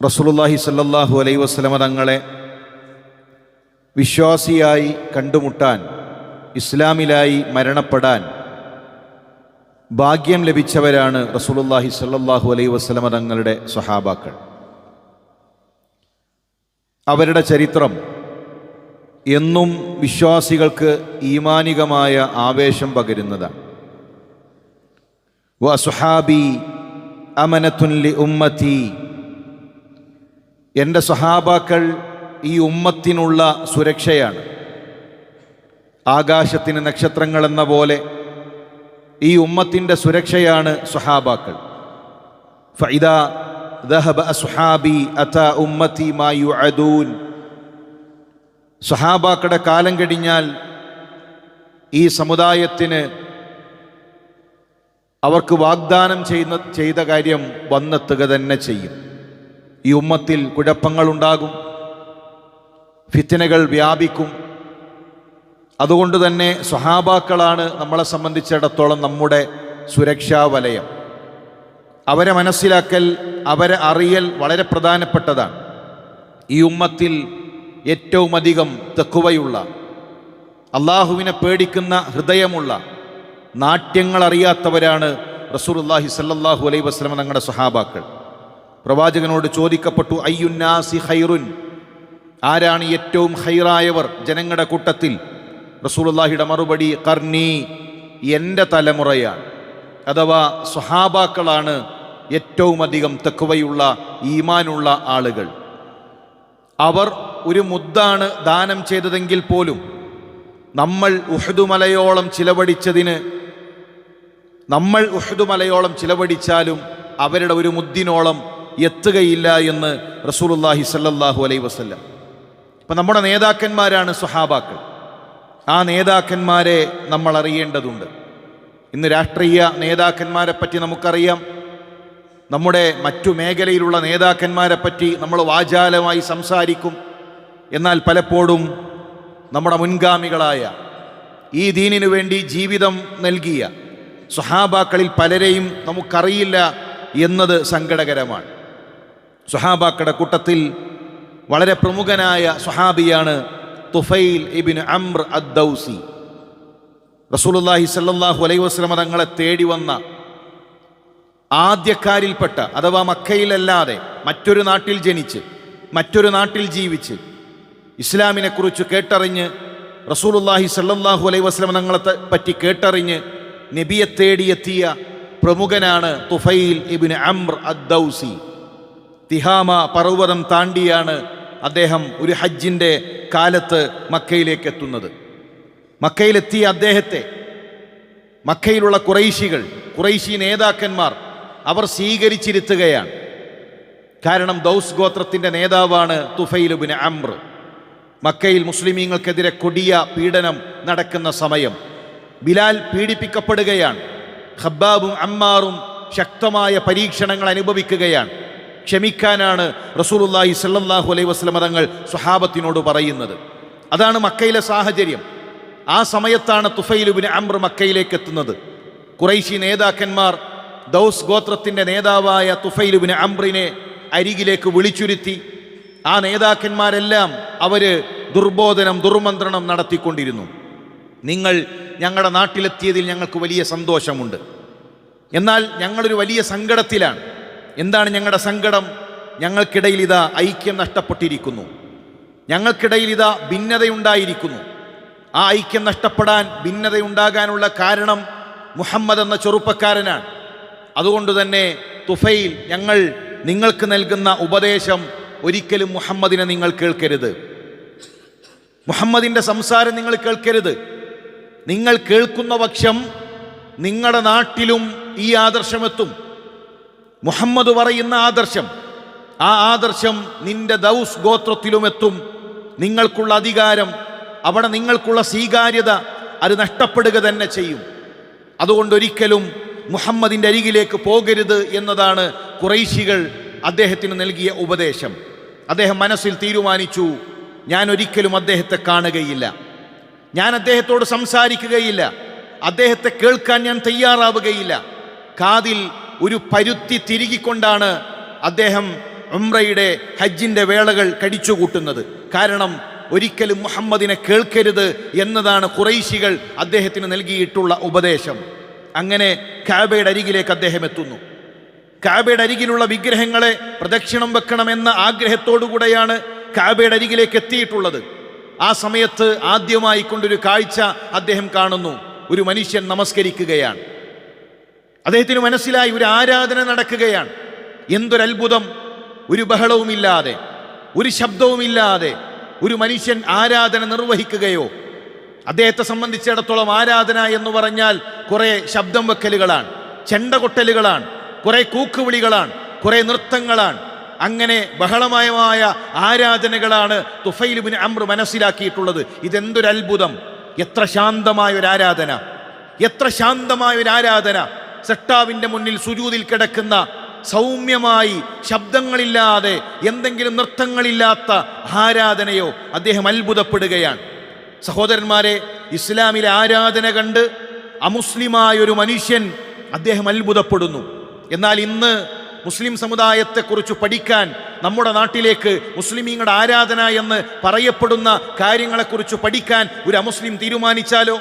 റസൂലുള്ളാഹി സല്ലാഹു അലൈ വസ്ലമ തങ്ങളെ വിശ്വാസിയായി കണ്ടുമുട്ടാൻ ഇസ്ലാമിലായി മരണപ്പെടാൻ ഭാഗ്യം ലഭിച്ചവരാണ് റസൂലുള്ളാഹി സല്ലാഹു അലൈ വസ്ലമ തങ്ങളുടെ സ്വഹാബാക്കൾ. അവരുടെ ചരിത്രം എന്നും വിശ്വാസികൾക്ക് ഈമാനികമായ ആവേശം പകരുന്നതാണ്. വസുഹാബി അമനത്തുല്ലി ഉമ്മത്തി എന്റെ സഹാബാക്കൾ ഈ ഉമ്മത്തിനുള്ള സുരക്ഷയാണ്. ആകാശത്തിന് നക്ഷത്രങ്ങളെന്ന പോലെ ഈ ഉമ്മത്തിന്റെ സുരക്ഷയാണ് സുഹാബാക്കൾ ഫൈദ കാലം കഴിഞ്ഞാൽ ഈ സമുദായത്തിന് അവർക്ക് വാഗ്ദാനം ചെയ്യുന്ന ചെയ്ത കാര്യം വന്നെത്തുക തന്നെ ചെയ്യും. ഈ ഉമ്മത്തിൽ കുഴപ്പങ്ങളുണ്ടാകും. ഫിത്തനകൾ വ്യാപിക്കും. അതുകൊണ്ട് തന്നെ സ്വഹാബാക്കളാണ് നമ്മളെ സംബന്ധിച്ചിടത്തോളം നമ്മുടെ സുരക്ഷാ വലയം. അവരെ മനസ്സിലാക്കൽ അവരെ അറിയൽ വളരെ പ്രധാനപ്പെട്ടതാണ്. ഈ ഉമ്മത്തിൽ ഏറ്റവും അധികം തെക്കുവയുള്ള അള്ളാഹുവിനെ പേടിക്കുന്ന ഹൃദയമുള്ള നാട്യങ്ങൾ അറിയാത്തവരാണ് റസൂലുള്ളാഹി സല്ലാഹു അലൈ വസല്ലം തങ്ങളുടെ സ്വഹാബാക്കൾ. പ്രവാചകനോട് ചോദിക്കപ്പെട്ടു അയ്യുന്നാസി ഹൈറുൻ ആരാണ് ഏറ്റവും ഹൈറായവർ ജനങ്ങളുടെ കൂട്ടത്തിൽ? റസൂലുള്ളാഹിയുടെ മറുപടി കർണി എന്റെ തലമുറയാണ്. അഥവാ സ്വഹാബാക്കളാണ് ഏറ്റവും അധികം തെക്കുവയുള്ള ഈമാനുള്ള ആളുകൾ. അവർ ഒരു മുദ്ദാണ് ദാനം ചെയ്തതെങ്കിൽ പോലും നമ്മൾ ഉഹദുമലയോളം ചിലവടിച്ചതിന് നമ്മൾ ഉഹദുമലയോളം ചിലവടിച്ചാലും അവരുടെ ഒരു മുദ്ദിനോളം എത്തുകയില്ല എന്ന് റസൂലുള്ളാഹി സല്ലല്ലാഹു അലൈ വസല്ലം. അപ്പം നമ്മുടെ നേതാക്കന്മാരാണ് സ്വഹാബാക്കൾ. ആ നേതാക്കന്മാരെ നമ്മൾ അറിയേണ്ടതുണ്ട്. ഇന്ന് രാഷ്ട്രീയ നേതാക്കന്മാരെ പറ്റി നമുക്കറിയാം. നമ്മുടെ മറ്റു മേഖലയിലുള്ള നേതാക്കന്മാരെ പറ്റി നമ്മൾ വാചാലമായി സംസാരിക്കും. എന്നാൽ പലപ്പോഴും നമ്മുടെ മുൻഗാമികളായ ഈ ദീനിനു വേണ്ടി ജീവിതം നൽകിയ സ്വഹാബാക്കളിൽ പലരെയും നമുക്കറിയില്ല എന്നത് സങ്കടകരമാണ്. സ്വഹാബാക്കളുടെ കൂട്ടത്തിൽ വളരെ പ്രമുഖനായ സുഹാബിയാണ് തുഫൈൽ ഇബിൻ അംർ അദ്ദൌസി. റസൂലുള്ളാഹി സല്ലാഹു അലൈഹി വസ്ലമ തങ്ങളെ തേടി വന്ന ആദ്യക്കാരിൽപ്പെട്ട അഥവാ മക്കയിലല്ലാതെ മറ്റൊരു നാട്ടിൽ ജനിച്ച് മറ്റൊരു നാട്ടിൽ ജീവിച്ച് ഇസ്ലാമിനെക്കുറിച്ച് കേട്ടറിഞ്ഞ് റസൂലുള്ളാഹി സല്ലാഹു അലൈഹി വസ്ലമ തങ്ങളെ പറ്റി കേട്ടറിഞ്ഞ് നബിയെ തേടിയെത്തിയ പ്രമുഖനാണ് തുഫൈൽ ഇബിൻ അംർ അദ്ദൌസി. തിഹാമ പർവതം താണ്ടിയാണ് അദ്ദേഹം ഒരു ഹജ്ജിന്റെ കാലത്ത് മക്കയിലേക്ക് എത്തുന്നത്. മക്കയിലെത്തിയ അദ്ദേഹത്തെ മക്കയിലുള്ള കുറൈശികൾ കുറൈശി നേതാക്കന്മാർ അവർ സ്വീകരിച്ചിരുത്തുകയാണ്. കാരണം ദൗസ് ഗോത്രത്തിന്റെ നേതാവാണ് തുഫൈലുബിൻ അമ്ര മക്കയിൽ മുസ്ലിമീങ്ങൾക്കെതിരെ കൊടിയ പീഡനം നടക്കുന്ന സമയം ബിലാൽ പീഡിപ്പിക്കപ്പെടുകയാണ്. ഖബ്ബാബും അമ്മാറും ശക്തമായ പരീക്ഷണങ്ങൾ അനുഭവിക്കുകയാണ്. ക്ഷമിക്കാനാണ് റസൂലുള്ളാഹി സല്ലാഹു അലൈഹി വസ്ലമ തങ്ങൾ സ്വഹാബത്തിനോട് പറയുന്നത്. അതാണ് മക്കയിലെ സാഹചര്യം. ആ സമയത്താണ് തുഫൈലുബിന് അമ്ര മക്കയിലേക്ക് എത്തുന്നത്. കുറൈശി നേതാക്കന്മാർ ദൗസ് ഗോത്രത്തിന്റെ നേതാവായ തുഫൈലുബിന് അമ്രിനെ അരികിലേക്ക് വിളിച്ചുരുത്തി. ആ നേതാക്കന്മാരെല്ലാം അവർ ദുർബോധനം ദുർമന്ത്രണം നടത്തിക്കൊണ്ടിരുന്നു. നിങ്ങൾ ഞങ്ങളുടെ നാട്ടിലെത്തിയതിൽ ഞങ്ങൾക്ക് വലിയ സന്തോഷമുണ്ട്. എന്നാൽ ഞങ്ങളൊരു വലിയ സങ്കടത്തിലാണ്. എന്താണ് ഞങ്ങളുടെ സങ്കടം? ഞങ്ങൾക്കിടയിൽ ഇതാ ഐക്യം നഷ്ടപ്പെട്ടിരിക്കുന്നു. ഞങ്ങൾക്കിടയിൽ ഇതാ ഭിന്നതയുണ്ടായിരിക്കുന്നു. ആ ഐക്യം നഷ്ടപ്പെടാൻ ഭിന്നതയുണ്ടാകാനുള്ള കാരണം മുഹമ്മദ് എന്ന ചെറുപ്പക്കാരനാണ്. അതുകൊണ്ട് തന്നെ തുഫയിൽ ഞങ്ങൾ നിങ്ങൾക്ക് നൽകുന്ന ഉപദേശം ഒരിക്കലും മുഹമ്മദിനെ നിങ്ങൾ കേൾക്കരുത്. മുഹമ്മദിന്റെ സംസാരം നിങ്ങൾ കേൾക്കരുത്. നിങ്ങൾ കേൾക്കുന്ന പക്ഷം നിങ്ങളുടെ നാട്ടിലും ഈ ആദർശമെത്തും. മുഹമ്മദ് പറയുന്ന ആദർശം. ആ ആദർശം നിന്റെ ദൗസ് ഗോത്രത്തിലുമെത്തും. നിങ്ങൾക്കുള്ള അധികാരം അവിടെ നിങ്ങൾക്കുള്ള സ്വീകാര്യത അത് നഷ്ടപ്പെടുക തന്നെ ചെയ്യും. അതുകൊണ്ട് ഒരിക്കലും മുഹമ്മദിന്റെ അരികിലേക്ക് പോകരുത് എന്നതാണ് കുറൈശികൾ അദ്ദേഹത്തിന് നൽകിയ ഉപദേശം. അദ്ദേഹം മനസ്സിൽ തീരുമാനിച്ചു ഞാൻ ഒരിക്കലും അദ്ദേഹത്തെ കാണുകയില്ല. ഞാൻ അദ്ദേഹത്തോട് സംസാരിക്കുകയില്ല. അദ്ദേഹത്തെ കേൾക്കാൻ ഞാൻ തയ്യാറാവുകയില്ല. കാതിൽ ഒരു പരുത്തി തിരുകിക്കൊണ്ടാണ് അദ്ദേഹം ഉംറയുടെ ഹജ്ജിന്റെ വേളകൾ കടിച്ചുകൂട്ടുന്നത്. കാരണം ഒരിക്കലും മുഹമ്മദിനെ കേൾക്കരുത് എന്നതാണ് കുറൈശികൾ അദ്ദേഹത്തിന് നൽകിയിട്ടുള്ള ഉപദേശം. അങ്ങനെ കാബയുടെ അരികിലേക്ക് അദ്ദേഹം എത്തുന്നു. കാബയുടെ അരികിലുള്ള വിഗ്രഹങ്ങളെ പ്രദക്ഷിണം വെക്കണമെന്ന ആഗ്രഹത്തോടുകൂടെയാണ് കാബയുടെ അരികിലേക്ക് എത്തിയിട്ടുള്ളത്. ആ സമയത്ത് ആദ്യമായി കൊണ്ടൊരു കാഴ്ച അദ്ദേഹം കാണുന്നു. ഒരു മനുഷ്യൻ നമസ്കരിക്കുകയാണ്. അദ്ദേഹത്തിന് മനസ്സിലായി ഒരു ആരാധന നടക്കുകയാണ്. എന്തൊരത്ഭുതം. ഒരു ബഹളവുമില്ലാതെ ഒരു ശബ്ദവുമില്ലാതെ ഒരു മനുഷ്യൻ ആരാധന നിർവഹിക്കുകയോ അദ്ദേഹത്തെ സംബന്ധിച്ചിടത്തോളം ആരാധന എന്ന് പറഞ്ഞാൽ കുറേ ശബ്ദം വെക്കലുകളാണ് ചെണ്ട കൊട്ടലുകളാണ് കുറേ കൂക്കുവിളികളാണ് കുറേ നൃത്തങ്ങളാണ്. അങ്ങനെ ബഹളമയമായ ആരാധനകളാണ് തുഫൈലുബിന് അമ്ര മനസ്സിലാക്കിയിട്ടുള്ളത്. ഇതെന്തൊരത്ഭുതം. എത്ര ശാന്തമായ ഒരു ആരാധന എത്ര ശാന്തമായ ഒരു ആരാധന സെട്ടാവിന്റെ മുന്നിൽ സുജൂതിൽ കിടക്കുന്ന സൗമ്യമായി ശബ്ദങ്ങളില്ലാതെ എന്തെങ്കിലും നൃത്തങ്ങളില്ലാത്ത ആരാധനയോ അദ്ദേഹം അത്ഭുതപ്പെടുകയാണ്. സഹോദരന്മാരെ ഇസ്ലാമിലെ ആരാധന കണ്ട് അമുസ്ലിമായൊരു മനുഷ്യൻ അദ്ദേഹം അത്ഭുതപ്പെടുന്നു. എന്നാൽ ഇന്ന് മുസ്ലിം സമുദായത്തെക്കുറിച്ച് പഠിക്കാൻ നമ്മുടെ നാട്ടിലേക്ക് മുസ്ലിമീങ്ങളുടെ ആരാധന എന്ന് പറയപ്പെടുന്ന കാര്യങ്ങളെക്കുറിച്ച് പഠിക്കാൻ ഒരു അമുസ്ലിം തീരുമാനിച്ചാലോ?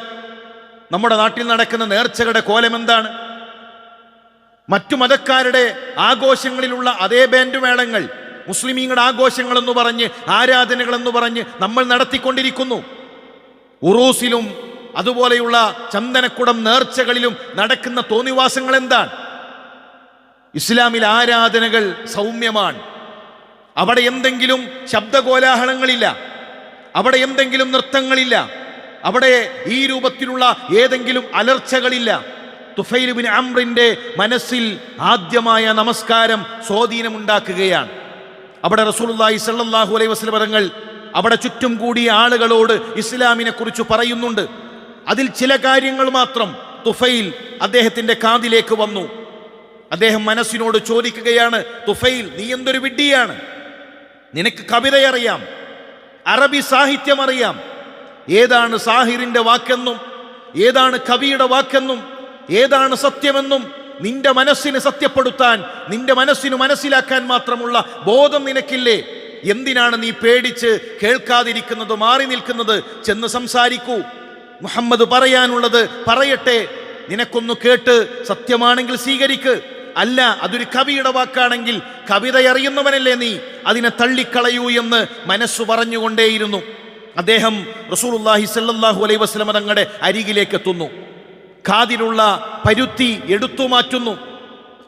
നമ്മുടെ നാട്ടിൽ നടക്കുന്ന നേർച്ചകളുടെ കോലമെന്താണ്? എന്താണ് മറ്റു മതക്കാരുടെ ആഘോഷങ്ങളിലുള്ള അതേ ബാൻഡ് മേളങ്ങൾ മുസ്ലിമീങ്ങളുടെ ആഘോഷങ്ങളെന്ന് പറഞ്ഞ് ആരാധനകളെന്ന് പറഞ്ഞ് നമ്മൾ നടത്തിക്കൊണ്ടിരിക്കുന്നു. ഉറൂസിലും അതുപോലെയുള്ള ചന്ദനക്കുടം നേർച്ചകളിലും നടക്കുന്ന തോന്നിവാസങ്ങൾ എന്താണ്? ഇസ്ലാമിൽ ആരാധനകൾ സൗമ്യമാണ്. അവിടെ എന്തെങ്കിലും ശബ്ദകോലാഹലങ്ങളില്ല. അവിടെ എന്തെങ്കിലും നൃത്തങ്ങളില്ല. അവിടെ ഈ രൂപത്തിലുള്ള ഏതെങ്കിലും അലർച്ചകളില്ല. തുഫൈലുബിൻ അമ്രിന്റെ മനസ്സിൽ ആദ്യമായ നമസ്കാരം സ്വാധീനമുണ്ടാക്കുകയാണ്. അവിടെ റസൂലുള്ളാഹി സല്ലല്ലാഹു അലൈഹി പറഞ്ഞു അവിടെ ചുറ്റും കൂടിയ ആളുകളോട് ഇസ്ലാമിനെ കുറിച്ച് പറയുന്നുണ്ട്. അതിൽ ചില കാര്യങ്ങൾ മാത്രം തുഫൈൽ അദ്ദേഹത്തിന്റെ കാതിലേക്ക് വന്നു. അദ്ദേഹം മനസ്സിനോട് ചോദിക്കുകയാണ് തുഫൈൽ നീ എന്തൊരു വിഡ്ഢിയാണ്? നിനക്ക് കവിതയറിയാം അറബി സാഹിത്യം അറിയാം. ഏതാണ് സാഹിറിന്റെ വാക്കെന്നും ഏതാണ് കവിയുടെ വാക്കെന്നും ഏതാണ് സത്യമെന്നും നിന്റെ മനസ്സിന് സത്യപ്പെടുത്താൻ നിന്റെ മനസ്സിന് മനസ്സിലാക്കാൻ മാത്രമുള്ള ബോധം നിനക്കില്ലേ? എന്തിനാണ് നീ പേടിച്ച് കേൾക്കാതിരിക്കുന്നത് മാറി നിൽക്കുന്നത്? ചെന്ന് സംസാരിക്കൂ. മുഹമ്മദ് പറയാനുള്ളത് പറയട്ടെ. നിനക്കൊന്ന് കേട്ട് സത്യമാണെങ്കിൽ സ്വീകരിക്ക്. അല്ല അതൊരു കവിയുടെ വാക്കാണെങ്കിൽ കവിത അറിയുന്നവനല്ലേ നീ? അതിനെ തള്ളിക്കളയൂ എന്ന് മനസ്സു പറഞ്ഞുകൊണ്ടേയിരുന്നു. അദ്ദേഹം റസൂലുള്ളാഹി സല്ലല്ലാഹു അലൈഹി വസ്ലമ തങ്ങളുടെ അരികിലേക്ക് എത്തുന്നു കാതിലുള്ള പരുത്തി എടുത്തു മാറ്റുന്നു.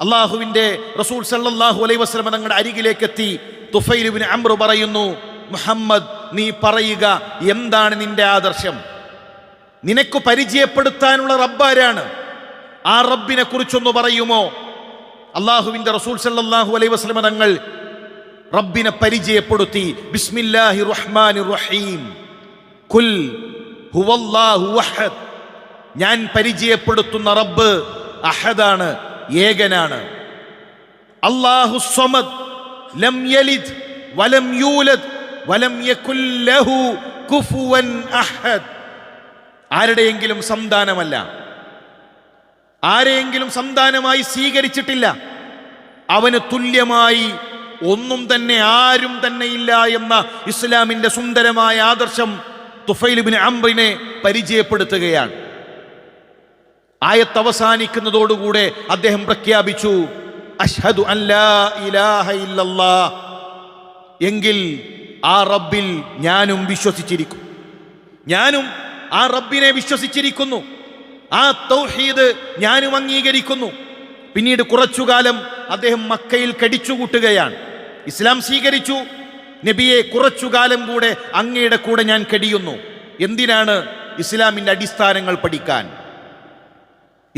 അള്ളാഹുവിന്റെ റസൂൽ സല്ലാഹു അലൈ വസല്ലമ തങ്ങളുടെ അരികിലേക്ക് എത്തി തുഫൈലുബിന് അമ്രു പറയുന്നു മുഹമ്മദ് നീ പറയുക എന്താണ് നിന്റെ ആദർശം? നിനക്ക് പരിചയപ്പെടുത്താനുള്ള റബ്ബാരാണ് ആ റബ്ബിനെ കുറിച്ചൊന്ന് പറയുമോ? അള്ളാഹുവിന്റെ റസൂൽ സല്ലാഹു അലൈ വസല്ലമ തങ്ങൾ റബ്ബിനെ പരിചയപ്പെടുത്തി ബിസ്മില്ലാഹി റഹ്മാനി റഹീം കുൽ ഹുവല്ലാഹു വഹദ്. ഞാൻ പരിചയപ്പെടുത്തുന്ന റബ്ബ് അഹദാണ് ഏകനാണ്. അല്ലാഹു സ്വമദ് ലം യലിദ് വലം യൂലദ് വലം യകുല്ലഹു ലഹു കുഫുവൻ അഹദ്. ആരുടെയെങ്കിലും സന്താനമല്ല. ആരെയെങ്കിലും സന്താനമായി സ്വീകരിച്ചിട്ടില്ല. അവന് തുല്യമായി ഒന്നും തന്നെ ആരും തന്നെ ഇല്ല എന്ന ഇസ്ലാമിന്റെ സുന്ദരമായ ആദർശം തുഫൈലുബിന് അംബിനെ പരിചയപ്പെടുത്തുകയാണ്. ആയത്ത് അവസാനിക്കുന്നതോടുകൂടെ അദ്ദേഹം പ്രഖ്യാപിച്ചു അഷ്ഹദു ഇല്ലല്ലാ എങ്കിൽ ആ റബ്ബിൽ ഞാനും വിശ്വസിച്ചിരിക്കും. ഞാനും ആ റബ്ബിനെ വിശ്വസിച്ചിരിക്കുന്നു. ആ തൗഹീദ് ഞാനും അംഗീകരിക്കുന്നു. പിന്നീട് കുറച്ചുകാലം അദ്ദേഹം മക്കയിൽ കടിച്ചുകൂട്ടുകയാണ്. ഇസ്ലാം സ്വീകരിച്ചു. നബിയെ കുറച്ചുകാലം കൂടെ അങ്ങയുടെ കൂടെ ഞാൻ കടിയുന്നു. എന്തിനാണ് ഇസ്ലാമിന്റെ അടിസ്ഥാനങ്ങൾ പഠിക്കാൻ?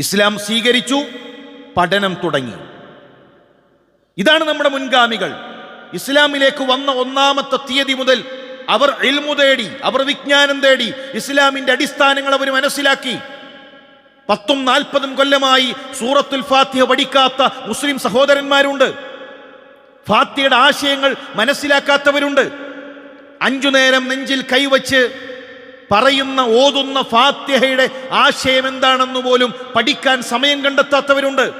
ഇസ്ലാം സ്വീകരിച്ചു പഠനം തുടങ്ങി. ഇതാണ് നമ്മുടെ മുൻഗാമികൾ. ഇസ്ലാമിലേക്ക് വന്ന ഒന്നാമത്തെ തീയതി മുതൽ അവർ എൽമു തേടി അവർ വിജ്ഞാനം തേടി ഇസ്ലാമിന്റെ അടിസ്ഥാനങ്ങൾ അവർ മനസ്സിലാക്കി. പത്തും നാൽപ്പതും കൊല്ലമായി സൂറത്തുൽ ഫാത്തിഹ പഠിക്കാത്ത മുസ്ലിം സഹോദരന്മാരുണ്ട്. ഫാത്തിയുടെ ആശയങ്ങൾ മനസ്സിലാക്കാത്തവരുണ്ട്. അഞ്ചു നേരം നെഞ്ചിൽ കൈവച്ച് പറയുന്ന ഓതുന്ന ഫാത്യഹയുടെ ആശയം എന്താണെന്ന് പോലും പഠിക്കാൻ സമയം കണ്ടെത്താത്തവരുണ്ട്.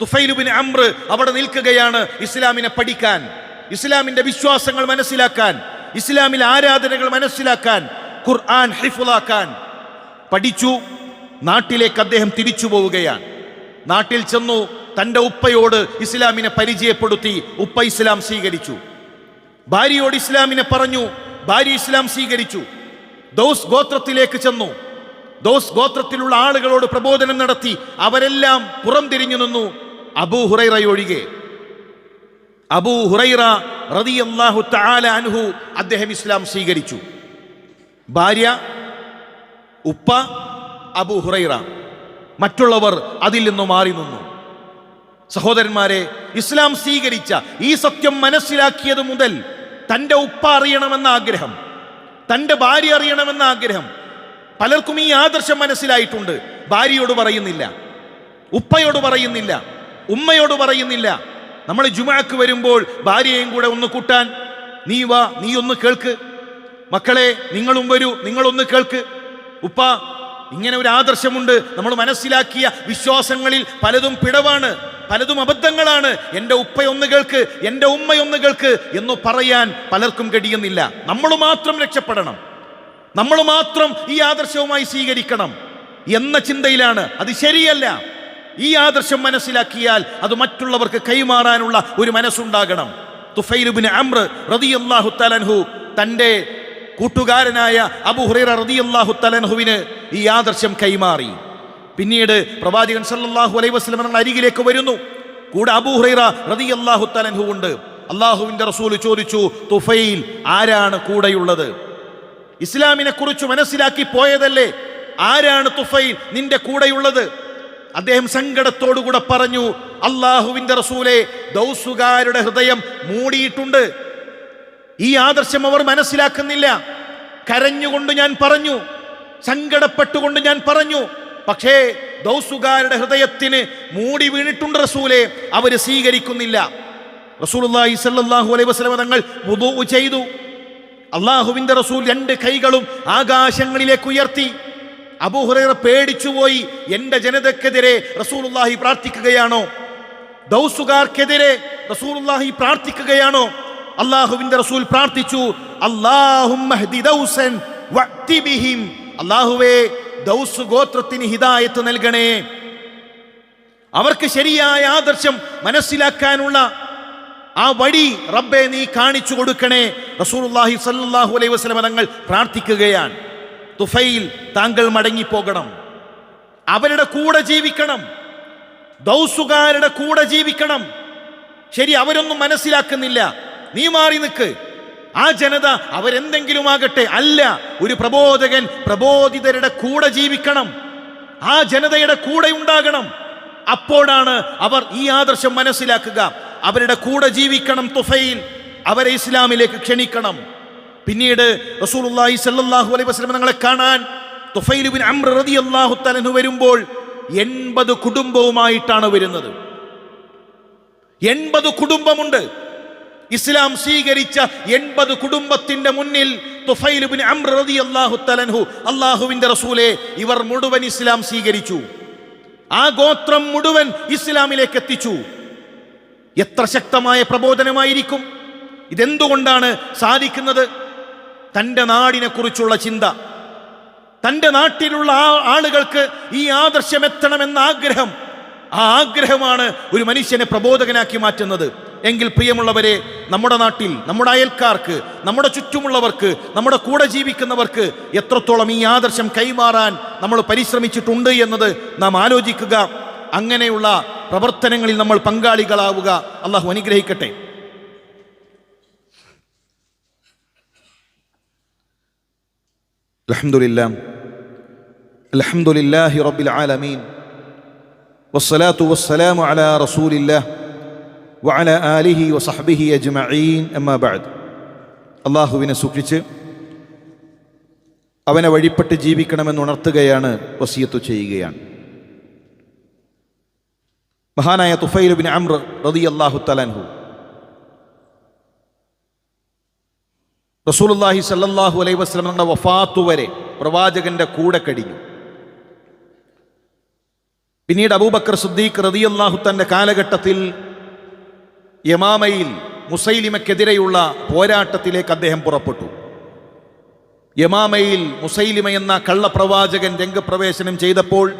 തുഫൈലുബിൻ അമ്ര അവിടെ നിൽക്കുകയാണ് ഇസ്ലാമിനെ പഠിക്കാൻ. ഇസ്ലാമിന്റെ വിശ്വാസങ്ങൾ മനസ്സിലാക്കാൻ. ഇസ്ലാമിലെ ആരാധനകൾ മനസ്സിലാക്കാൻ. ഖുർആൻ ഹിഫുലാക്കാൻ പഠിച്ചു നാട്ടിലേക്ക് അദ്ദേഹം തിരിച്ചു പോവുകയാണ്. നാട്ടിൽ ചെന്നു തന്റെ ഉപ്പയോട് ഇസ്ലാമിനെ പരിചയപ്പെടുത്തി ഉപ്പ ഇസ്ലാം സ്വീകരിച്ചു. ഭാര്യയോട് ഇസ്ലാമിനെ പറഞ്ഞു ഭാര്യ ഇസ്ലാം സ്വീകരിച്ചു. ദോസ് ഗോത്രത്തിലേക്ക് ചെന്നു. ദോസ് ഗോത്രത്തിലുള്ള ആളുകളോട് പ്രബോധനം നടത്തി അവരെല്ലാം പുറം തിരിഞ്ഞു നിന്നു അബൂ ഹുറൈറയൊഴികെ. അബൂ ഹുറൈറ അള്ളാഹു തആല അൻഹു അദ്ദേഹം ഇസ്ലാം സ്വീകരിച്ചു. ഭാര്യ ഉപ്പ അബൂ ഹുറൈറ മറ്റുള്ളവർ അതിൽ നിന്ന് മാറി നിന്നു. സഹോദരന്മാരെ ഇസ്ലാം സ്വീകരിച്ച ഈ സത്യം മനസ്സിലാക്കിയത് മുതൽ തന്റെ ഉപ്പ അറിയണമെന്ന ആഗ്രഹം. തന്റെ ഭാര്യ അറിയണമെന്ന ആഗ്രഹം. പലർക്കും ഈ ആദർശം മനസ്സിലായിട്ടുണ്ട്. ഭാര്യയോട് പറയുന്നില്ല. ഉപ്പയോട് പറയുന്നില്ല. ഉമ്മയോട് പറയുന്നില്ല. നമ്മൾ ജുമാക്ക് വരുമ്പോൾ ഭാര്യയും കൂടെ ഒന്ന് കൂട്ടാൻ. നീ വാ നീ ഒന്ന് കേൾക്ക്. മക്കളെ നിങ്ങളും വരൂ നിങ്ങളൊന്ന് കേൾക്ക്. ഉപ്പ ഇങ്ങനെ ഒരു ആദർശമുണ്ട്. നമ്മൾ മനസ്സിലാക്കിയ വിശ്വാസങ്ങളിൽ പലതും പിടവാണ് പലതും അബദ്ധങ്ങളാണ്. എന്റെ ഉപ്പയൊന്ന് കേൾക്ക് എന്റെ ഉമ്മയൊന്ന് കേൾക്ക് എന്ന് പറയാൻ പലർക്കും കഴിയുന്നില്ല. നമ്മൾ മാത്രം രക്ഷപ്പെടണം. നമ്മൾ മാത്രം ഈ ആദർശവുമായി സ്വീകരിക്കണം എന്ന ചിന്തയിലാണ്. അത് ശരിയല്ല. ഈ ആദർശം മനസ്സിലാക്കിയാൽ അത് മറ്റുള്ളവർക്ക് കൈമാറാനുള്ള ഒരു മനസ്സുണ്ടാകണം. തുഫൈലുബിന് അമ്ര റതിയല്ലാഹു തലൻഹു തന്റെ കൂട്ടുകാരനായ അബു ഹുറൈറ റതിയല്ലാഹു തലൻഹുവിന് ഈ ആദർശം കൈമാറി. പിന്നീട് പ്രവാചകൻ സല്ലാഹു അലൈ തങ്ങളുടെ അരികിലേക്ക് വരുന്നു. കൂടെ അബൂ റതി അള്ളാഹു തലൻഹു ഉണ്ട്. അള്ളാഹുവിന്റെ റസൂൽ ചോദിച്ചു തുഫൈൽ ആരാണ് കൂടെയുള്ളത്? ഇസ്ലാമിനെ കുറിച്ച് മനസ്സിലാക്കി പോയതല്ലേ? ആരാണ് തുഫൈൽ? നിന്റെ കൂടെയുള്ളത്? അദ്ദേഹം സങ്കടത്തോടുകൂടെ പറഞ്ഞു അള്ളാഹുവിന്റെ റസൂലെ ദൗസുകാരുടെ ഹൃദയം മൂടിയിട്ടുണ്ട്. ഈ ആദർശം അവർ മനസ്സിലാക്കുന്നില്ല. കരഞ്ഞുകൊണ്ട് ഞാൻ പറഞ്ഞു സങ്കടപ്പെട്ടുകൊണ്ട് ഞാൻ പറഞ്ഞു പക്ഷേ ദൗസുകാരുടെ ഹൃദയത്തിന് മൂടി വീണിട്ടുണ്ട് റസൂലെ അവർ സ്വീകരിക്കുന്നില്ല. റസൂലുള്ളാഹി സല്ലാഹു അലൈഹി വസ്ലമ തങ്ങൾ വുദൂ ചെയ്തു. അള്ളാഹുവിന്റെ റസൂൽ രണ്ട് കൈകളും ആകാശങ്ങളിലേക്ക് ഉയർത്തി. അബൂഹുറൈറ പേടിച്ചുപോയി എന്റെ ജനതക്കെതിരെ റസൂലുള്ളാഹി പ്രാർത്ഥിക്കുകയാണോ? ദൗസുകാർക്കെതിരെ റസൂലുള്ളാഹി പ്രാർത്ഥിക്കുകയാണോ? അള്ളാഹുവിന്റെ റസൂൽ പ്രാർത്ഥിച്ചു അള്ളാഹു അള്ളാഹുവേ ദൗസ് ഗോത്രത്തിന് ഹിതായത്ത് നൽകണേ. അവർക്ക് ശരിയായ ആദർശം മനസ്സിലാക്കാനുള്ള ആ വഴി റബ്ബെ നീ കാണിച്ചു കൊടുക്കണേ. റസൂലുള്ളാഹി സല്ലാഹു അലൈഹി വസല്ലം തങ്ങൾ പ്രാർത്ഥിക്കുകയാണ്. തുഫയിൽ താങ്കൾ മടങ്ങിപ്പോകണം. അവരുടെ കൂടെ ജീവിക്കണം. ദൗസുകാരുടെ കൂടെ ജീവിക്കണം. ശരി അവരൊന്നും മനസ്സിലാക്കുന്നില്ല. നീ മാറി നിൽക്ക്. ആ ജനത അവരെന്തെങ്കിലും ആകട്ടെ അല്ല ഒരു പ്രബോധകൻ പ്രബോധിതരുടെ കൂടെ ജീവിക്കണം. ആ ജനതയുടെ കൂടെ ഉണ്ടാകണം. അപ്പോഴാണ് അവർ ഈ ആദർശം മനസ്സിലാക്കുക. അവരുടെ കൂടെ ജീവിക്കണം തുഫയിൽ അവരെ ഇസ്ലാമിലേക്ക് ക്ഷണിക്കണം. പിന്നീട് റസൂലുള്ളാഹി സല്ലല്ലാഹു അലൈഹി വസല്ലം തങ്ങളെ കാണാൻ തുഫൈൽ ബിൻ അംർ റളിയല്ലാഹു തആല വരുമ്പോൾ എൺപത് കുടുംബവുമായിട്ടാണ് വരുന്നത്. എൺപത് കുടുംബമുണ്ട്. ഇസ്ലാം സ്വീകരിച്ച എൺപത് കുടുംബത്തിന്റെ മുന്നിൽ അള്ളാഹുവിന്റെ റസൂലെ ഇവർ മുഴുവൻ ഇസ്ലാം സ്വീകരിച്ചു. ആ ഗോത്രം മുഴുവൻ ഇസ്ലാമിലേക്ക് എത്തിച്ചു. എത്ര ശക്തമായ പ്രബോധനമായിരിക്കും. ഇതെന്തുകൊണ്ടാണ് സാധിക്കുന്നത്? തന്റെ നാടിനെ കുറിച്ചുള്ള ചിന്ത. തന്റെ നാട്ടിലുള്ള ആ ആളുകൾക്ക് ഈ ആദർശം എത്തണമെന്ന ആഗ്രഹം. ആ ആഗ്രഹമാണ് ഒരു മനുഷ്യനെ പ്രബോധകനാക്കി മാറ്റുന്നത്. എങ്കിൽ പ്രിയമുള്ളവരെ നമ്മുടെ നാട്ടിൽ നമ്മുടെ അയൽക്കാർക്ക് നമ്മുടെ ചുറ്റുമുള്ളവർക്ക് നമ്മുടെ കൂടെ ജീവിക്കുന്നവർക്ക് എത്രത്തോളം ഈ ആദർശം കൈമാറാൻ നമ്മൾ പരിശ്രമിച്ചിട്ടുണ്ട് എന്നത് നാം ആലോചിക്കുക. അങ്ങനെയുള്ള പ്രവർത്തനങ്ങളിൽ നമ്മൾ പങ്കാളികളാവുക. അള്ളാഹു അനുഗ്രഹിക്കട്ടെ. അലഹമുല്ല അലഹമുല്ലാഹി റബിൽ ആലമീൻ. വസ്സലാത്തു വസ്സലാമു അലാ റസൂലില്ലാഹ് വഅല ആലിഹി വസഹബിഹി അജ്മഈൻ. എമ്മാബാദ് അള്ളാഹുവിനെ സൂക്ഷിച്ച് അവനെ വഴിപ്പെട്ട് ജീവിക്കണമെന്ന് ഉണർത്തുകയാണ് വസിയത്ത് ചെയ്യുകയാണ്. മഹാനായ തുഫൈലുബിൻ അമർ റതി അള്ളാഹു തലാൻഹു റസൂൽഹി സല്ലാഹു അലൈ വസ്ലമയുടെ വഫാത്തു വരെ പ്രവാചകന്റെ കൂടെ കഴിഞ്ഞു. പിന്നീട് അബൂബക്കർ സുദ്ദീഖ് റതിയല്ലാഹു തന്റെ കാലഘട്ടത്തിൽ യമാമയിൽ മുസൈലിമയ്ക്കെതിരെയുള്ള പോരാട്ടത്തിലേക്ക് അദ്ദേഹം പുറപ്പെട്ടു. യമാമയിൽ മുസൈലിമ എന്ന കള്ളപ്രവാചകൻ രംഗപ്രവേശനം ചെയ്തപ്പോൾ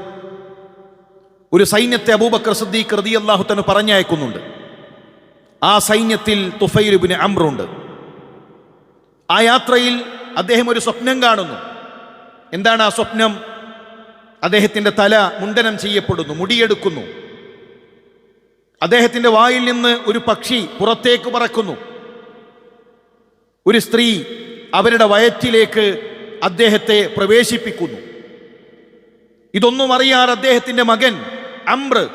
ഒരു സൈന്യത്തെ അബൂബക്കർ സിദ്ദീഖ് റതി അള്ളാഹുത്തന് പറഞ്ഞയക്കുന്നുണ്ട്. ആ സൈന്യത്തിൽ തുഫൈലുബിന് അമ്രുണ്ട് ആ യാത്രയിൽ അദ്ദേഹം ഒരു സ്വപ്നം കാണുന്നു. എന്താണ് ആ സ്വപ്നം? അദ്ദേഹത്തിന്റെ തല മുണ്ടനം ചെയ്യപ്പെടുന്നു മുടിയെടുക്കുന്നു. അദ്ദേഹത്തിന്റെ വായിൽ നിന്ന് ഒരു പക്ഷി പുറത്തേക്ക് പറക്കുന്നു. ഒരു സ്ത്രീ അവരുടെ വയറ്റിലേക്ക് അദ്ദേഹത്തെ പ്രവേശിപ്പിക്കുന്നു. ഇതൊന്നും അറിയാതെ അദ്ദേഹത്തിന്റെ മകൻ അമ്ര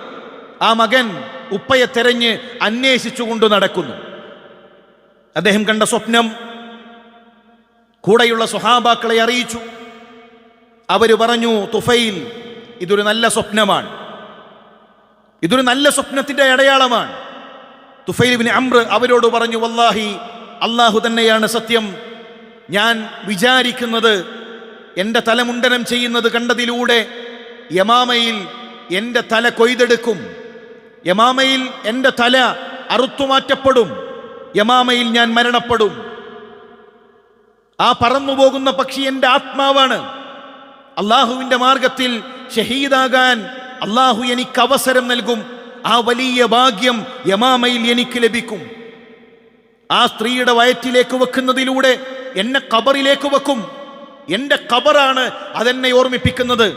ആ മകൻ ഉപ്പയെ തെരഞ്ഞ് അന്വേഷിച്ചുകൊണ്ട് നടക്കുന്നു. അദ്ദേഹം കണ്ട സ്വപ്നം കൂടെയുള്ള സ്വഹാബാക്കളെ അറിയിച്ചു. അവർ പറഞ്ഞു തുഫൈൽ ഇതൊരു നല്ല സ്വപ്നമാണ്. ഇതൊരു നല്ല സ്വപ്നത്തിന്റെ അടയാളമാണ്. തുഫൈലിബിന് അമ്ര അവരോട് പറഞ്ഞു വല്ലാഹി അള്ളാഹു തന്നെയാണ് സത്യം. ഞാൻ വിചാരിക്കുന്നത് എന്റെ തലമുണ്ടനം ചെയ്യുന്നത് കണ്ടതിലൂടെ യമാമയിൽ എന്റെ തല കൊയ്തെടുക്കും. യമാമയിൽ എന്റെ തല അറുത്തുമാറ്റപ്പെടും. യമാമയിൽ ഞാൻ മരണപ്പെടും. ആ പറന്നുപോകുന്ന പക്ഷി എന്റെ ആത്മാവാണ്. അള്ളാഹുവിന്റെ മാർഗത്തിൽ ഷഹീദാകാൻ അള്ളാഹു എനിക്ക് അവസരം നൽകും. ആ വലിയ ഭാഗ്യം യമാമയിൽ എനിക്ക് ലഭിക്കും. ആ സ്ത്രീയുടെ വയറ്റിലേക്ക് വെക്കുന്നതിലൂടെ എന്നെ കബറിലേക്ക് വെക്കും. എന്റെ കബറാണ് അതെന്നെ ഓർമ്മിപ്പിക്കുന്നത്.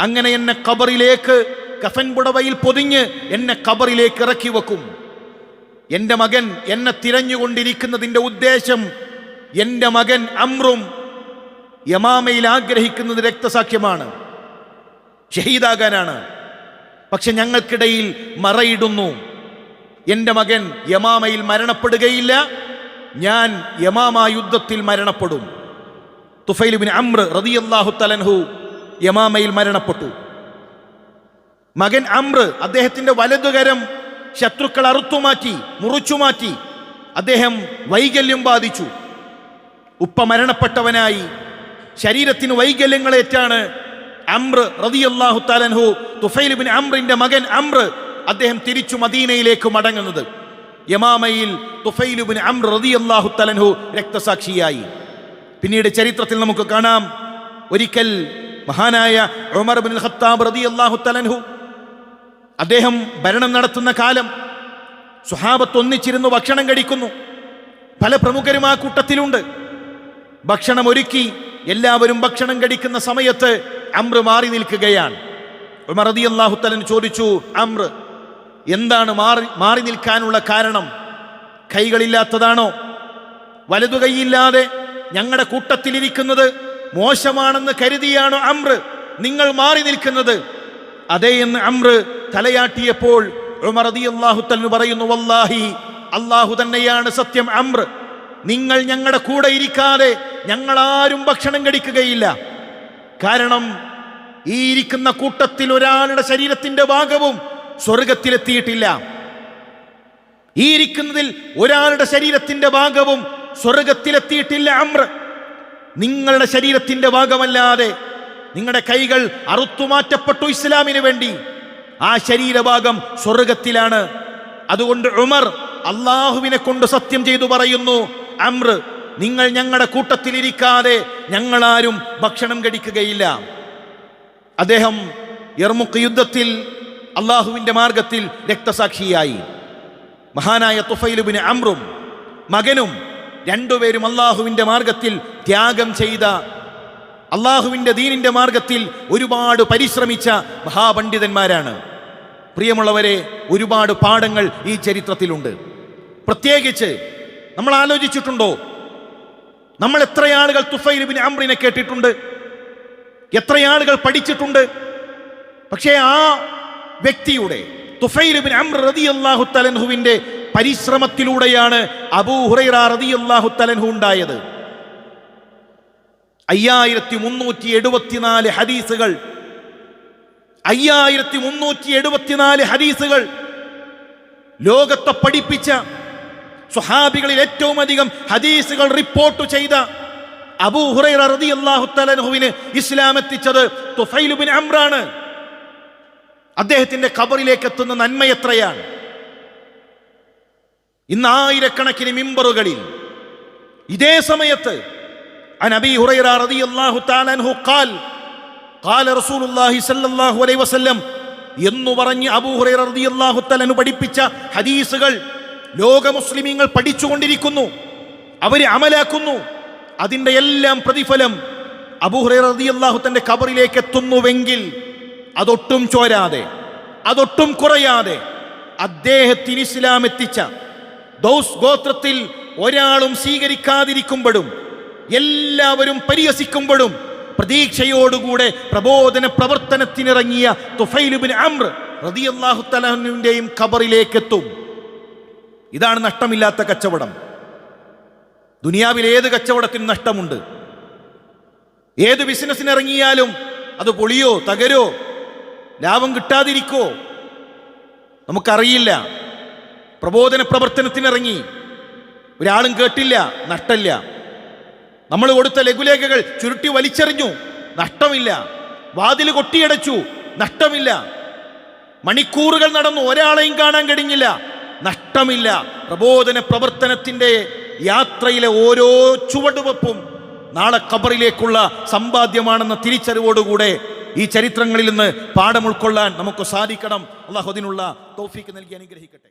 അങ്ങനെ എന്നെ കബറിലേക്ക് കഫൻ പുടവയിൽ പൊതിഞ്ഞ് എന്നെ കബറിലേക്ക് ഇറക്കി വെക്കും. എന്റെ മകൻ എന്നെ തിരഞ്ഞുകൊണ്ടിരിക്കുന്നതിന്റെ ഉദ്ദേശം എന്റെ മകൻ അമ്രും യമാമയിൽ ആഗ്രഹിക്കുന്നത് രക്തസാക്ഷ്യമാണ്. ഷഹീദാകാനാണ്. പക്ഷെ ഞങ്ങൾക്കിടയിൽ മറയിടുന്നു. എന്റെ മകൻ യമാമയിൽ മരണപ്പെടുകയില്ല. ഞാൻ യമാമ യുദ്ധത്തിൽ മരണപ്പെടും. തുഫൈലുബിൻ അമ്ര റതിയല്ലാഹു തലൻഹു യമാമയിൽ മരണപ്പെട്ടു. മകൻ അമ്ര അദ്ദേഹത്തിന്റെ വലതുകരം ശത്രുക്കൾ അറുത്തുമാറ്റി മുറിച്ചുമാറ്റി അദ്ദേഹം വൈകല്യം ബാധിച്ചു. ഉപ്പ മരണപ്പെട്ടവനായി ശരീരത്തിന് വൈകല്യങ്ങളേറ്റാണ് അമ്ര റതിയല്ലാഹു തുഫൈൽ തുഫൈലുബിൻ അമ്രിന്റെ മകൻ അമ്ര അദ്ദേഹം തിരിച്ചു മദീനയിലേക്ക് മടങ്ങുന്നത്. യമാമയിൽ തുഫൈലുബിൻ അമ്ര റതിയല്ലാഹു തലൻഹു രക്തസാക്ഷിയായി. പിന്നീട് ചരിത്രത്തിൽ നമുക്ക് കാണാം ഒരിക്കൽ മഹാനായ ഉമർ ബിൻ ഖത്താബ് റളിയല്ലാഹു തലൻഹു അദ്ദേഹം ഭരണം നടത്തുന്ന കാലം സുഹാബത്ത് ഒന്നിച്ചിരുന്ന് ഭക്ഷണം കഴിക്കുന്നു. പല പ്രമുഖരും ആ കൂട്ടത്തിലുണ്ട്. ഭക്ഷണം ഒരുക്കി എല്ലാവരും ഭക്ഷണം കഴിക്കുന്ന സമയത്ത് അമ്ര മാറി നിൽക്കുകയാണ്. ഉമർ റളിയല്ലാഹു തലൻ ചോദിച്ചു അമ്ര എന്താണ് മാറി മാറി നിൽക്കാനുള്ള കാരണം? കൈകളില്ലാത്തതാണോ? വലതു കൈയില്ലാതെ ഞങ്ങളുടെ കൂട്ടത്തിലിരിക്കുന്നത് മോശമാണെന്ന് കരുതിയാണോ അമ്ര? നിങ്ങൾ മാറി നിൽക്കുന്നത്. അതേ എന്ന് അമ്ര തലയാട്ടിയപ്പോൾ ഉമർ പറയുന്നു വല്ലാഹി അള്ളാഹു തന്നെയാണ് സത്യം അമ്ര. നിങ്ങൾ ഞങ്ങളുടെ കൂടെ ഇരിക്കാതെ ഞങ്ങൾ ആരും ഭക്ഷണം കഴിക്കുകയില്ല. കാരണം ഈ ഇരിക്കുന്ന കൂട്ടത്തിൽ ഒരാളുടെ ശരീരത്തിന്റെ ഭാഗവും സ്വർഗത്തിലെത്തിയിട്ടില്ല ഈ ഇരിക്കുന്നതിൽ ഒരാളുടെ ശരീരത്തിന്റെ ഭാഗവും സ്വർഗത്തിലെത്തിയിട്ടില്ല അമ്ര. നിങ്ങളുടെ ശരീരത്തിന്റെ ഭാഗമല്ലാതെ നിങ്ങളുടെ കൈകൾ അറുത്തുമാറ്റപ്പെട്ടു ഇസ്ലാമിന് വേണ്ടി. ആ ശരീരഭാഗം സ്വർഗത്തിലാണ് അതുകൊണ്ട് ഉമർ അള്ളാഹുവിനെ കൊണ്ട് സത്യം ചെയ്തു പറയുന്നു അമ്ര നിങ്ങൾ ഞങ്ങളുടെ കൂട്ടത്തിലിരിക്കാതെ ഞങ്ങളാരും ഭക്ഷണം കഴിക്കുകയില്ല. അദ്ദേഹം യർമുക്ക് യുദ്ധത്തിൽ അള്ളാഹുവിന്റെ മാർഗത്തിൽ രക്തസാക്ഷിയായി. മഹാനായ തുഫൈലുബിന് അമ്രും മകനും രണ്ടുപേരും അള്ളാഹുവിന്റെ മാർഗത്തിൽ ത്യാഗം ചെയ്ത അള്ളാഹുവിന്റെ ദീനിന്റെ മാർഗത്തിൽ ഒരുപാട് പരിശ്രമിച്ച മഹാപണ്ഡിതന്മാരാണ്. പ്രിയമുള്ളവരെ ഒരുപാട് പാഠങ്ങൾ ഈ ചരിത്രത്തിലുണ്ട്. പ്രത്യേകിച്ച് നമ്മൾ ആലോചിച്ചിട്ടുണ്ടോ? നമ്മൾ എത്ര ആളുകൾ തുഫൈലുബിൻ അമ്രിനെ കേട്ടിട്ടുണ്ട്? എത്ര ആളുകൾ പഠിച്ചിട്ടുണ്ട്? പക്ഷേ ആ വ്യക്തിയുടെ അമ്ര റതി അള്ളാഹു തലൻഹുവിന്റെ പരിശ്രമത്തിലൂടെയാണ് അബൂ തലൻഹു ഉണ്ടായത് അയ്യായിരത്തി മുന്നൂറ്റി എഴുപത്തിനാല് ഹദീസുകൾ അയ്യായിരത്തി മുന്നൂറ്റി എഴുപത്തിനാല് ഹദീസുകൾ ലോകത്തെ പഠിപ്പിച്ച സുഹാബികളിൽ ഏറ്റവും അധികം ഹദീസുകൾ റിപ്പോർട്ട് ചെയ്ത അബൂ ഹുറൈറ റളിയല്ലാഹു തലൻഹുവിന് ഇസ്ലാം എത്തിച്ചത് തുഫൈൽ ബിൻ അദ്ദേഹത്തിന്റെ കബറിലേക്ക് എത്തുന്ന നന്മ എത്രയാണ്? ഇന്ന് ആയിരക്കണക്കിന് മിമ്പറുകളിൽ ഇതേ സമയത്ത് എന്നു ഹുറൈറ റളിയല്ലാഹു എന്ന് പറഞ്ഞ് അബൂ ഹുറൈറ റളിയല്ലാഹു പഠിപ്പിച്ച ഹദീസുകൾ ലോക മുസ്ലിമീങ്ങൾ പഠിച്ചുകൊണ്ടിരിക്കുന്നു. അവർ അമലാക്കുന്നു. അതിന്റെ എല്ലാം പ്രതിഫലം അബൂ ഹുറൈറ റളിയല്ലാഹു തന്റെ കബറിലേക്ക് എത്തുന്നുവെങ്കിൽ അതൊട്ടും ചോരാതെ അതൊട്ടും കുറയാതെ അദ്ദേഹത്തിന് ഇസ്ലാം എത്തിച്ച ദൗസ് ഗോത്രത്തിൽ ഒരാളും സ്വീകരിക്കാതിരിക്കുമ്പോഴും എല്ലാവരും പരിഹസിക്കുമ്പോഴും പ്രതീക്ഷയോടുകൂടെ പ്രബോധന പ്രവർത്തനത്തിനിറങ്ങിയ തുഫൈലുബിൻ അമ്ര റതിയല്ലാഹു തലഹുവിന്റെയും ഖബറിലേക്ക് എത്തും ഇതാണ് നഷ്ടമില്ലാത്ത കച്ചവടം. ദുനിയാവിൽ ഏത് കച്ചവടത്തിനും നഷ്ടമുണ്ട്. ഏത് ബിസിനസ്സിന് ഇറങ്ങിയാലും അത് പൊളിയോ തകരോ ലാഭം കിട്ടാതിരിക്കോ? നമുക്കറിയില്ല. പ്രബോധന പ്രവർത്തനത്തിനിറങ്ങി ഒരാളും കേട്ടില്ല നഷ്ടമില്ല. നമ്മൾ കൊടുത്ത ലഘുലേഖകൾ ചുരുട്ടി വലിച്ചെറിഞ്ഞു. നഷ്ടമില്ല. വാതിൽ കൊട്ടിയടച്ചു. നഷ്ടമില്ല. മണിക്കൂറുകൾ നടന്നു. ഒരാളെയും കാണാൻ കഴിഞ്ഞില്ല. നഷ്ടമില്ല. പ്രബോധന പ്രവർത്തനത്തിന്റെ യാത്രയിലെ ഓരോ ചുവടുവെപ്പും നാളെ ഖബറിലേക്കുള്ള സമ്പാദ്യമാണെന്ന തിരിച്ചറിവോടുകൂടെ ഈ ചരിത്രങ്ങളിൽ നിന്ന് പാഠം ഉൾക്കൊള്ളാൻ നമുക്ക് സാധിക്കണം. അള്ളാഹുദിനുള്ള തോഫിക്ക് നൽകി അനുഗ്രഹിക്കട്ടെ.